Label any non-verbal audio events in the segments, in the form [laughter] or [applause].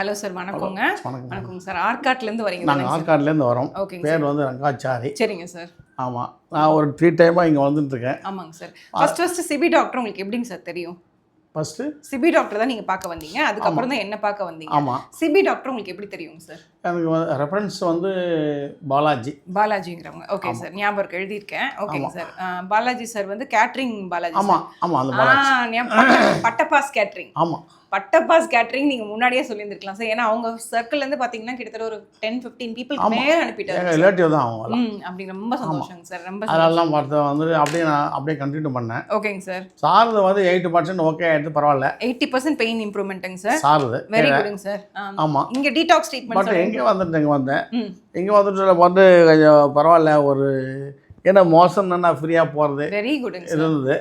Hello sir வணக்கங்க. வணக்கம் வணக்கங்க. சார் ஆர்காட்லேருந்து வரீங்க நாங்கள்? ஆற்காட்லேருந்து வரோம். ஓகேங்க பேர் வந்து ரங்காச்சாரி. சரிங்க சார் ஆமாம் நான் ஒரு த்ரீ டைமாக இங்கே வந்துட்டுருக்கேன் ஆமாங்க சார் ஃபர்ஸ்ட் ஃபர்ஸ்ட் சிபி டாக்டர் உங்களுக்கு எப்படிங்க சார் தெரியும்? ஃபஸ்ட்டு சிபி டாக்டர் தான் நீங்க பார்க்க வந்தீங்க. அதுக்கப்புறம் தான் என்ன பார்க்க வந்தீங்க? ஆமாம் சிபி டாக்டர் உங்களுக்கு எப்படி தெரியுங்க சார் எனக்கு வந்து ரெஃபரன்ஸ் வந்து பாலாஜி. பாலாஜிங்கிறவங்க. ஓகே சார் ஞாபகம் இருக்கு. எழுதியிருக்கேன். ஓகேங்க சார் பாலாஜி சார் வந்து கேட்ரிங் பாலாஜி ஆமாம் ஆமாம் அந்த பாலாஜி. பட்டப்பாஸ் கேட்ரிங் [coughs] ஆமாம் பட்டப்பாஸ் கேட்ரிங் நீங்க முன்னாடியே சொல்லியிருந்திருக்கலாம் சார் ஏன்னா அவங்க சர்க்கிள்ல இருந்து பாத்தீங்கன்னா கிட்டத்தட்ட ஒரு டென் ஃபிஃப்டீன் பீப்புளுக்கு மேல அனுப்பிட்டாரு எங்கள் ரிலேட்டிவ் தான் அவங்க ம் அப்படி ரொம்ப சந்தோஷங்க சார் ரொம்ப அதெல்லாம் பார்த்து வந்து அப்படியே நான் அப்படியே கண்டினியூ பண்ணேன். ஓகேங்க சார் சாரது வந்து எயிட்டி பர்சன்ட் ஓகே ஆகிடுது பரவாயில்ல. எயிட்டி பர்சன்ட் பெயின் இம்ப்ரூவ்மெண்ட்டுங்க சார் சாரது. வெரி குட்ங்க சார் ஆமாம் இங்க டீடாக்ஸ் ட்ரீட்மெண்ட் எங்கே வந்துட்டு இங்கே வந்தேன். இங்கே வந்துட்டு வந்து கொஞ்சம் பரவாயில்ல ஒரு ஏன்னா மோசம் நான் ஃப்ரீயாக போகிறது வெரி சார் இருந்தது.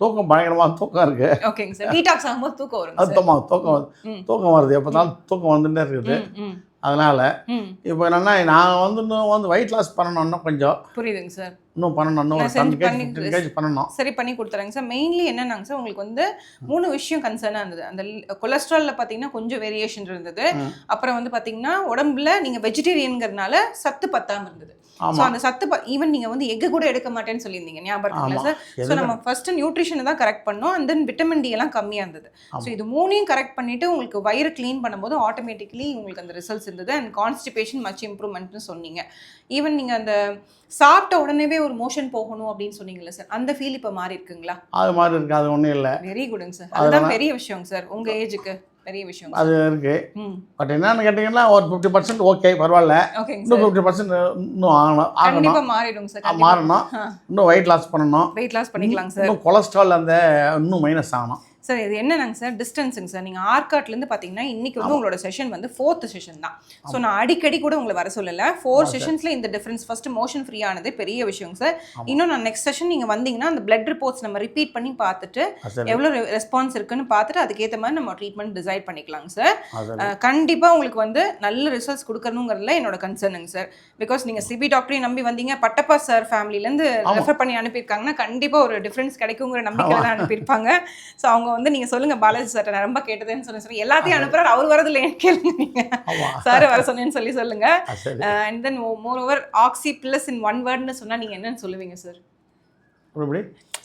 தூக்கம் பயங்கரமாக தூக்கம் இருக்குது ஓகேங்க சார் டீடாக்ஸ் ஆகும்போது தூக்கம் அர்த்தமாக தூக்கம். தூக்கம் வருது. எப்போ தான் தூக்கம் வந்துட்டே இருக்குது. அதனால் இப்போ என்னென்னா நான் வந்து இன்னும் வந்து வெயிட் லாஸ் பண்ணணும்னா கொஞ்சம். புரியுதுங்க சார் இன்னும் பண்ணணும் ஒரு டென் கேஜி பண்ணி- ஃபிஃப்டின் கேஜி பண்ணணும். சரி பண்ணி கொடுத்துறேங்க சார் மெயின்லி என்னன்னாங்க சார் உங்களுக்கு வந்து மூணு விஷயம் கன்சர்னாக இருந்தது. அந்த கொலஸ்ட்ராலில் பார்த்தீங்கன்னா கொஞ்சம் வேரியேஷன் இருந்தது. அப்புறம் வந்து பார்த்தீங்கன்னா உடம்புல நீங்கள் வெஜிடேரியனுங்கிறதுனால சத்து பத்தாம இருந்தது. ஸோ அந்த சத்து ஈவன் நீங்கள் வந்து எக்கு கூட எடுக்க மாட்டேன்னு சொல்லியிருந்தீங்க ஞாபகம். சார் ஸோ நம்ம ஃபர்ஸ்ட் நியூட்ரிஷனை தான் கரெக்ட் பண்ணோம் அண்ட் தென் விட்டமின் டி எல்லாம் கம்மியாக இருந்தது. ஸோ இது மூணையும் கரெக்ட் பண்ணிட்டு உங்களுக்கு வயிறு க்ளீன் பண்ணும்போது ஆட்டோமேட்டிக்கலி உங்களுக்கு அந்த ரிசல்ட்ஸ் இருந்தது அண்ட் கான்ஸ்டிபேஷன் மச் இம்ப்ரூவ்மெண்ட்னு சொன்னீங்க. ஈவன் நீங்கள் அந்த சாப்பிட்ட உடனேவே ஒரு மோஷன் போகணும் அப்படின்னு சொன்னீங்கல்ல சார் அந்த ஃபீல் இப்போ மாறி இருக்குங்களா? அது மாதிரி இருக்குது அது ஒன்றும் இல்லை. வெரி குடுங்க சார் அதுதான் பெரிய விஷயம் சார் உங்க ஏஜுக்கு பெரிய விஷயம் அது இருக்குது பட் என்னன்னு கேட்டிங்கன்னா ஒரு ஃபிஃப்டி பர்சன்ட் ஓகே பரவாயில்ல. இன்னும் ஃபிஃப்டி பர்சன்ட் இன்னும் ஆகணும் ஆகணும். மாறிடும் சார் மாறணும். இன்னும் வெயிட் லாஸ் பண்ணணும். வெயிட் லாஸ் பண்ணிக்கலாங்க சார் இன்னும் கொலஸ்ட்ரால் அந்த இன்னும் மைனஸ் ஆகணும். சார் இது என்னன்னாங்க சார்? டிஸ்டன்ஸுங்க சார். நீங்கள் ஆர்காட்லேருந்து பார்த்தீங்கன்னா இன்னைக்கு வந்து உங்களோட செஷன் வந்து ஃபோர்த் செஷன் தான். ஸோ நான் அடிக்கடி கூட உங்களை வர சொல்லலை. ஃபோர் செஷன்ஸில் இந்த டிஃப்ரென்ஸ் ஃபர்ஸ்ட் மோஷன் ஃப்ரீ ஆனது பெரிய விஷயங்க சார். இன்னும் நான் நெக்ஸ்ட் செஷன் நீங்கள் வந்தீங்கன்னா அந்த பிளட் ரிப்போர்ட்ஸ் நம்ம ரிப்பீட் பண்ணி பார்த்துட்டு எவ்வளோ ரெஸ்பான்ஸ் இருக்குன்னு பார்த்துட்டு அதுக்கேற்ற மாதிரி நம்ம ட்ரீட்மெண்ட் டிசைட் பண்ணிக்கலாங்க சார். அது சரி. அஹ் கண்டிப்பா உங்களுக்கு வந்து நல்ல ரிசல்ட்ஸ் கொடுக்கணுங்கிறதுல என்னோட கன்சர்னுங்க சார். பிகாஸ் நீங்க சிபி டாக்டரையும் நம்பி வந்தீங்க பட்டப்பா சார் ஃபேமிலிலேருந்து ரெஃபர் பண்ணி அனுப்பியிருக்காங்கன்னா கண்டிப்பா ஒரு டிஃபரன்ஸ் கிடைக்குங்கிற நம்பிக்கையில தான் அனுப்பியிருப்பாங்க. ஸோ அவங்க வந்து நீங்க சொல்லுங்க பாலாஜி சார் நான் ரொம்ப கேட்டதுன்னு சொல்லி சொல்லி எல்லாத்தையும் அனுப்புறாரு. அவர் வரது இல்லைன்னு கேளுங்க சார் வர சொன்னேன்னு சொல்லி சொல்லுங்க. And then more over oxy plus in one வேர்ட்னு சொன்னா நீங்க என்னன்னு சொல்லுவீங்க சார்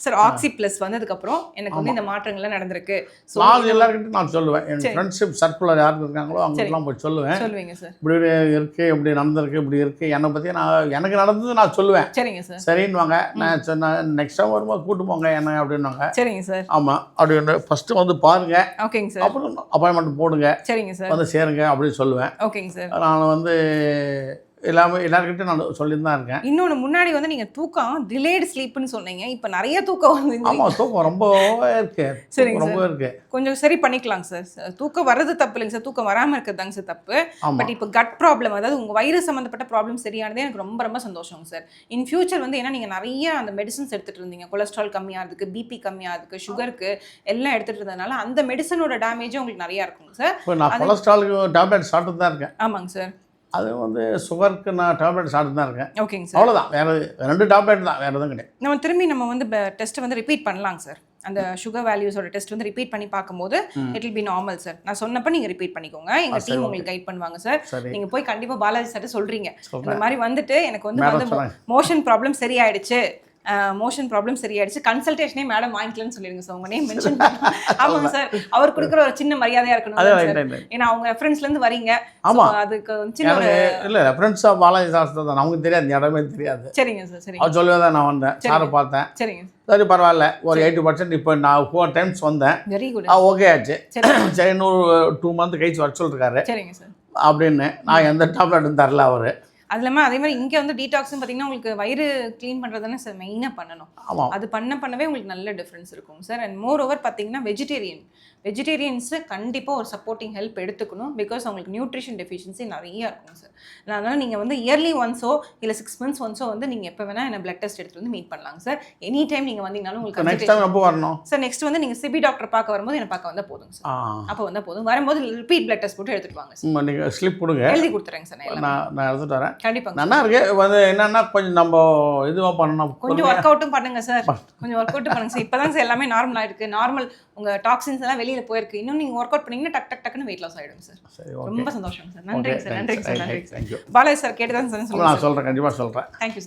சார் ஆக்சி பிளஸ் வந்ததுக்கப்புறம் எனக்கு வந்து இந்த மாற்றங்கள்லாம் நடந்திருக்கு. நான் எல்லாருக்கிட்டையும் நான் சொல்லுவேன். என் ஃப்ரெண்ட்ஷிப் சர்க்குலர் யாருக்கு இருக்காங்களோ அவங்களுக்குலாம் போய் சொல்லுவேன். சொல்லுவீங்க சார். இப்படி இருக்கு இப்படி நடந்திருக்கு இப்படி இருக்கு. என்னை பற்றி நான் எனக்கு நடந்தது நான் சொல்லுவேன். சரிங்க சார். சரின்னுவாங்க. நான் சொன்னேன் நெக்ஸ்ட் டைம் வரும்போது கூட்டு போங்க என்ன அப்படின்னுவாங்க. சரிங்க சார். ஆமாம் அப்படின்னு ஃபஸ்ட்டு வந்து பாருங்க. ஓகேங்க சார். அப்புறம் அப்பாயின்மெண்ட் போடுங்க. சரிங்க சார். வந்து சேருங்க அப்படின்னு சொல்லுவேன். ஓகேங்க சார். நான் வந்து எல்லாமே எல்லாருக்கிட்டையும் நான் சொல்லிட்டு தான் இருக்கேன். இன்னொன்று முன்னாடி வந்து நீங்கள் தூக்கம் டிலேடு ஸ்லீப்னு சொன்னீங்க. இப்போ நிறைய தூக்கம் வந்து ஆமாம் தூக்கம் ரொம்ப இருக்கு. [laughs] சரிங்க ரொம்ப இருக்கு. கொஞ்சம் சரி பண்ணிக்கலாங்க சார். தூக்கம் வர்றது தப்பு இல்லைங்க சார். தூக்கம் வராமல் இருக்கிறதாங்க சார் தப்பு. பட் இப்போ கட் ப்ராப்ளம் அதாவது உங்கள் வயிறு சம்மந்தப்பட்ட ப்ராப்ளம் சரியானதே எனக்கு ரொம்ப ரொம்ப சந்தோஷங்க சார். இன் ஃபியூச்சர் வந்து ஏன்னா நீங்கள் நிறைய அந்த மெடிசன்ஸ் எடுத்துகிட்டு இருந்தீங்க. கொலஸ்ட்ரால் கம்மியாகிறதுக்கு பிபி கம்மியாகிறதுக்கு சுகருக்கு எல்லாம் எடுத்துகிட்டு இருந்ததுனால அந்த மெடிசனோட டேமேஜும் உங்களுக்கு நிறையா இருக்குங்க சார். நான் கொலஸ்ட்ராலுக்கு டேப்லெட் சாப்பிட்டு தான் இருக்கேன். ஆமாங்க சார். அது வந்து சுகருக்கு நான் டேப்லெட் சாப்பிட்டு தான் இருக்கேன். ஓகேங்க சார். அவ்வளோதான் வேறு ரெண்டு டேப்லெட் தான் வேறு எதுவும் கிடையாது. நம்ம திரும்பி நம்ம வந்து டெஸ்ட்டை வந்து ரிப்பீட் பண்ணலாங்க சார். அந்த சுகர் வேல்யூஸோட டெஸ்ட் வந்து ரிப்பீட் பண்ணி பார்க்கும்போது it will be normal sir. நான் சொன்னப்ப நீங்க ரிப்பீட் பண்ணிக்கோங்க. எங்க டீம் உங்களுக்கு கைட் பண்ணுவாங்க சார். சரி. நீங்க போய் கண்டிப்பா பாலாஜி சார் சொல்றீங்க. இந்த மாதிரி வந்துட்டு எனக்கு வந்து மோஷன் ப்ராப்ளம் சரியாயிடுச்சு. மோஷன் ப்ராப்ளம் சரியாயிடுச்சு. கன்சல்டேஷனே மேடம் வாங்கிக்கலன்னு சொல்லிடுங்க சார் உங்க நேம் மென்ஷன் ஆமாங்க சார் அவர் கொடுக்குற ஒரு சின்ன மரியாதையா அதே இருக்கணும் சார் ஏன்னா அவங்க ரெஃபரன்ஸ்ல இருந்து வரீங்க. ஆமா. So, அதுக்கு சின்ன ஒரு எனக்கு இல்லை ரெஃபரன்ஸ் ஆஃப் பாலாஜி சாஸ்திரம் தான். நமக்கு தெரியாது. இடமே தெரியாது. சரிங்க சார் சரிங்க. அவர் சொல்லவே தான் நான் வந்தேன். சாரை பார்த்தேன். சரிங்க. சரி பரவாயில்ல. ஒரு எயிட்டி பர்சன்ட் இப்போ நான் ஃபோர் டைம்ஸ் வந்தேன். வெரி குட் ஓகே ஆச்சு. சரி. [clears throat] சரி இன்னொரு டூ மந்த் கழிச்சு வர சொல்லிருக்காரு. சரிங்க சார் அப்படின்னு நான் எந்த டேப்லெட்டும் தரல அவர். அது இல்லாமல் அதே மாதிரி இங்கே வந்து டீடாக்ஸ்னு பார்த்தீங்கன்னா உங்களுக்கு வயிறு க்ளீன் பண்ணுறது தானே சார் மெயினாக பண்ணணும். ஆமாம் அது பண்ண பண்ணவே உங்களுக்கு நல்ல டிஃப்ரென்ஸ் இருக்கும். சார் அண்ட் மோர் ஓவர் பார்த்தீங்கன்னா வெஜிடேரியன் வெஜிடேரியன்ஸு கண்டிப்பாக ஒரு சப்போர்ட்டிங் ஹெல்ப் எடுத்துக்கணும் பிகாஸ் அவங்களுக்கு நியூட்ரிஷன் டெஃபிஷியன்சி நிறைய இருக்கும் சார் அதனால் நீங்கள் வந்து இயர்லி ஒன்ஸோ இல்லை சிக்ஸ் மந்த்ஸ் ஒன்ஸோ வந்து நீங்கள் எப்போ வேணால் என்ன பிளட் டெஸ்ட் எடுத்துட்டு வந்து மீட் பண்ணலாங்க சார் எனி டைம் நீங்கள் வந்தீங்கனாலும் உங்களுக்கு நெக்ஸ்ட் டைம் எப்போ வரணும்? சார் நெக்ஸ்ட் வந்து நீங்கள் சிபி டாக்டர் பார்க்க வரும்போது என்ன பார்க்க வந்தால் போதுங்க சார் அப்போ வந்தால் போதும். வரும்போது ரிப்பீட் பிளட் டெஸ்ட் போட்டு எடுத்துட்டு வாங்க சார் நீங்கள் ஸ்லிப் கொடுங்க எழுதி கொடுத்துறேங்க சார். நான் நான் எடுத்துகிட்டு வரேன். கண்டிப்பாங்க நல்லா இருக்கு. வந்து என்னன்னா கொஞ்சம் நம்ம இதுவாக பண்ணணும். கொஞ்சம் ஒர்க் அவுட்டும் பண்ணுங்க சார். கொஞ்சம் ஒர்க் அவுட்டும் பண்ணுங்க சார். இப்போதான் சார் எல்லாமே நார்மலா இருக்கு நார்மல் உங்க டாக்ஸின்ஸ் எல்லாம் வெளியில போயிருக்கு. இன்னும் நீங்க ஒர்க் அவுட் பண்ணீங்கன்னா டக் டக் டக்குன்னு வெயிட் லாஸ் ஆயிடும் சார். ரொம்ப சந்தோஷம் சார். நன்றிங்க சார். நன்றிங்க sir. Thank you Balaji sir கேட்டுதான் சார் நான் சொல்கிறேன் கண்டிப்பாக சொல்கிறேன் தேங்க்யூ